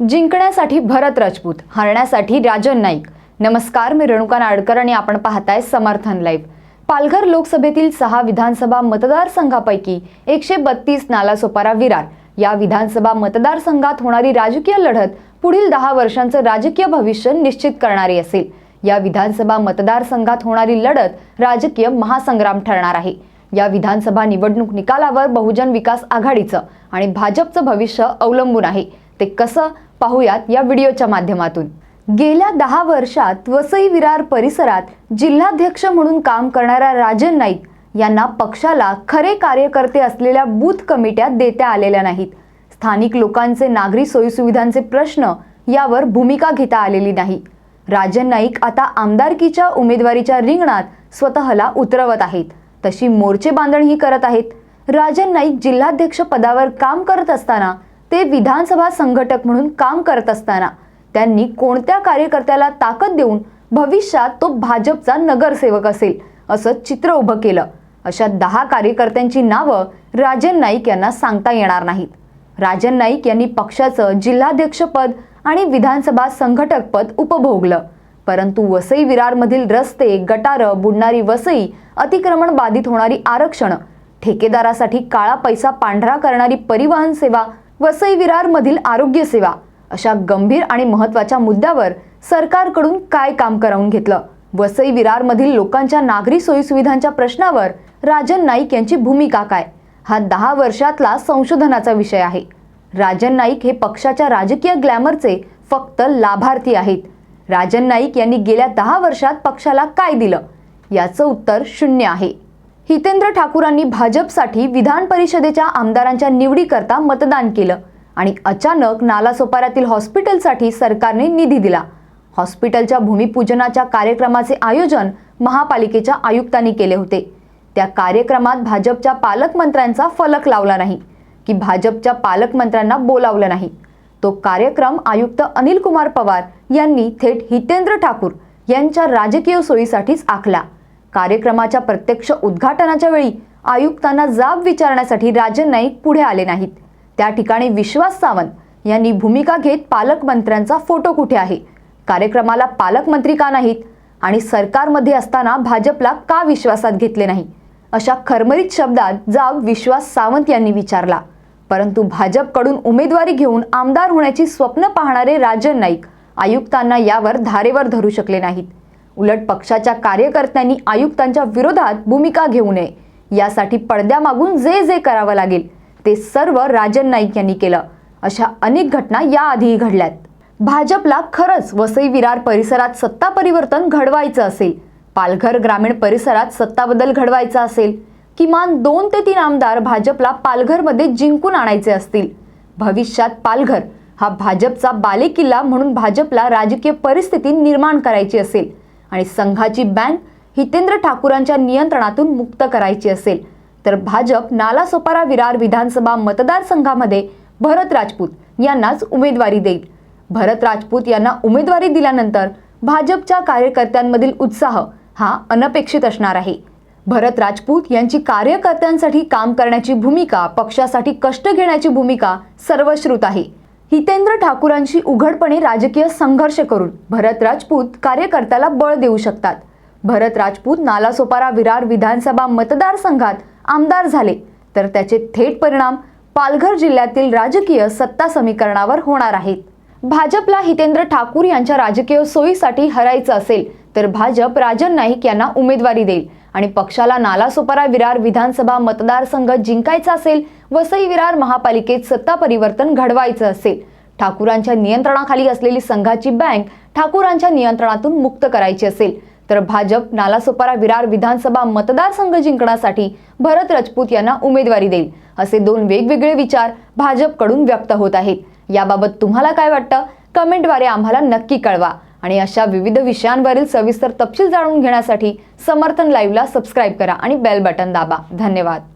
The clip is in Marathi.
जिंकण्यासाठी भरत राजपूत हरण्यासाठी राजन नाईक. नमस्कार मी रेणुका नाडकर आणि आपण पाहताय समर्थन लाईव्ह. पालघर लोकसभेतील सहा विधानसभा मतदारसंघापैकी एकशे बत्तीस नालासोपारा विरार. या विधानसभा मतदारसंघात होणारी राजकीय लढत पुढील दहा वर्षांचं राजकीय भविष्य निश्चित करणारी असेल. या विधानसभा मतदारसंघात होणारी लढत राजकीय महासंग्राम ठरणार आहे. या विधानसभा निवडणूक निकालावर बहुजन विकास आघाडीचं आणि भाजपचं भविष्य अवलंबून आहे. ते कसं पाहूयात या व्हिडिओच्या माध्यमातून. गेल्या दहा वर्षात वसई विरार परिसरात जिल्हाध्यक्ष म्हणून काम करणाऱ्या राजन नाईक यांना पक्षाला खरे कार्यकर्ते असलेल्या बूथ कमिट्या देता आलेल्या नाहीत. स्थानिक लोकांचे नागरी सोयीसुविधांचे प्रश्न यावर भूमिका घेता आलेली नाही. राजन नाईक आता आमदारकीच्या उमेदवारीच्या रिंगणात स्वतःला उतरवत आहेत. तशी मोर्चे बांधणीही करत आहेत. राजन नाईक जिल्हाध्यक्ष पदावर काम करत असताना ते विधानसभा संघटक म्हणून काम करत असताना त्यांनी कोणत्या कार्यकर्त्याला ताकद देऊन भविष्यात तो भाजपचा नगरसेवक असेल असं चित्र उभं केलं. अशा दहा कार्यकर्त्यांची नावं राजन नाईक यांना सांगता येणार नाहीत. राजन नाईक यांनी पक्षाचं जिल्हाध्यक्षपद आणि विधानसभा संघटकपद उपभोगलं. परंतु वसई विरारमधील रस्ते गटारं बुडणारी वसई अतिक्रमण बाधित होणारी आरक्षणं ठेकेदारासाठी काळा पैसा पांढरा करणारी परिवहन सेवा वसई विरारमधील आरोग्य सेवा अशा गंभीर आणि महत्त्वाच्या मुद्द्यावर सरकारकडून काय काम करावून घेतलं? वसई विरारमधील लोकांच्या नागरी सोयीसुविधांच्या प्रश्नावर राजन नाईक यांची भूमिका काय? हा दहा वर्षातला संशोधनाचा विषय आहे. राजन नाईक हे पक्षाच्या राजकीय ग्लॅमरचे फक्त लाभार्थी आहेत. राजन नाईक यांनी गेल्या दहा वर्षात पक्षाला काय दिलं? याचं उत्तर शून्य आहे. हितेंद्र ठाकूरांनी भाजपसाठी विधान परिषदेच्या आमदारांच्या निवडीकरता मतदान केलं आणि अचानक नालासोपाऱ्यातील हॉस्पिटलसाठी सरकारने निधी दिला. हॉस्पिटलच्या भूमिपूजनाच्या कार्यक्रमाचे आयोजन महापालिकेच्या आयुक्तांनी केले होते. त्या कार्यक्रमात भाजपच्या पालकमंत्र्यांचा फलक लावला नाही की भाजपच्या पालकमंत्र्यांना बोलावलं नाही. तो कार्यक्रम आयुक्त अनिल कुमार पवार यांनी थेट हितेंद्र ठाकूर यांच्या राजकीय सोयीसाठीच आखला. कार्यक्रमाच्या प्रत्यक्ष उद्घाटनाच्या वेळी आयुक्तांना जाब विचारण्यासाठी राजन नाईक पुढे आले नाहीत. त्या ठिकाणी विश्वास सावंत यांनी भूमिका घेत पालकमंत्र्यांचा फोटो कुठे आहे? कार्यक्रमाला पालकमंत्री का नाहीत? आणि सरकारमध्ये असताना भाजपला का विश्वासात घेतले नाही? अशा खरमरीत शब्दात जाब विश्वास सावंत यांनी विचारला. परंतु भाजपकडून उमेदवारी घेऊन आमदार होण्याची स्वप्न पाहणारे राजन नाईक आयुक्तांना यावर धारेवर धरू शकले नाहीत. उलट पक्षाच्या कार्यकर्त्यांनी आयुक्तांच्या विरोधात भूमिका घेऊ नये. यासाठी पडद्यामागून जे जे करावं लागेल ते सर्व राजन नाईक यांनी केलं. अशा अनेक घटना याआधीही घडल्यात. भाजपला खरंच वसई विरार परिसरात सत्ता परिवर्तन घडवायचं असेल पालघर ग्रामीण परिसरात सत्ता बदल घडवायचा असेल किमान दोन ते तीन आमदार भाजपला पालघरमध्ये जिंकून आणायचे असतील. भविष्यात पालघर हा भाजपचा बालेकिल्ला म्हणून भाजपला राजकीय परिस्थिती निर्माण करायची असेल. आणि संघाची बँक हितेंद्र ठाकूरांच्या नियंत्रणातून मुक्त करायची असेल तर भाजप नालासोपारा विरार विधानसभा मतदारसंघामध्ये भरत राजपूत यांनाच उमेदवारी देईल. भरत राजपूत यांना उमेदवारी दिल्यानंतर भाजपच्या कार्यकर्त्यांमधील उत्साह हा अनपेक्षित असणार आहे. भरत राजपूत यांची कार्यकर्त्यांसाठी काम करण्याची भूमिका पक्षासाठी कष्ट घेण्याची भूमिका सर्वश्रुत आहे. हितेंद्र ठाकूरांशी उघडपणे राजकीय संघर्ष करून भरत राजपूत कार्यकर्त्याला बळ देऊ शकतात. भरत राजपूत नालासोपारा विरार विधानसभा मतदारसंघात आमदार झाले. तर त्याचे थेट परिणाम पालघर जिल्ह्यातील राजकीय सत्ता समीकरणावर होणार आहेत. भाजपला हितेंद्र ठाकूर यांच्या राजकीय सोयीसाठी हरायचं असेल तर भाजप राजन नाईक यांना उमेदवारी देईल. आणि पक्षाला नालासोपारा विरार विधानसभा मतदारसंघ जिंकायचा असेल वसई विरार महापालिकेत सत्ता परिवर्तन घडवायचं असेल. ठाकूरांच्या नियंत्रणाखाली असलेली संघाची बँक ठाकूरांच्या नियंत्रणातून मुक्त करायची असेल. तर भाजप नालासोपारा विरार विधानसभा मतदारसंघ जिंकण्यासाठी भरत राजपूत यांना उमेदवारी देईल असे दोन वेगवेगळे विचार भाजपकडून व्यक्त होत आहेत. याबाबत तुम्हाला काय वाटतं? कमेंटद्वारे आम्हाला नक्की कळवा. आणि अशा विविध विषयांवरील सविस्तर तपशील जाणून घेण्यासाठी समर्थन लाईव्हला सबस्क्राईब करा आणि बेल बटन दाबा. धन्यवाद.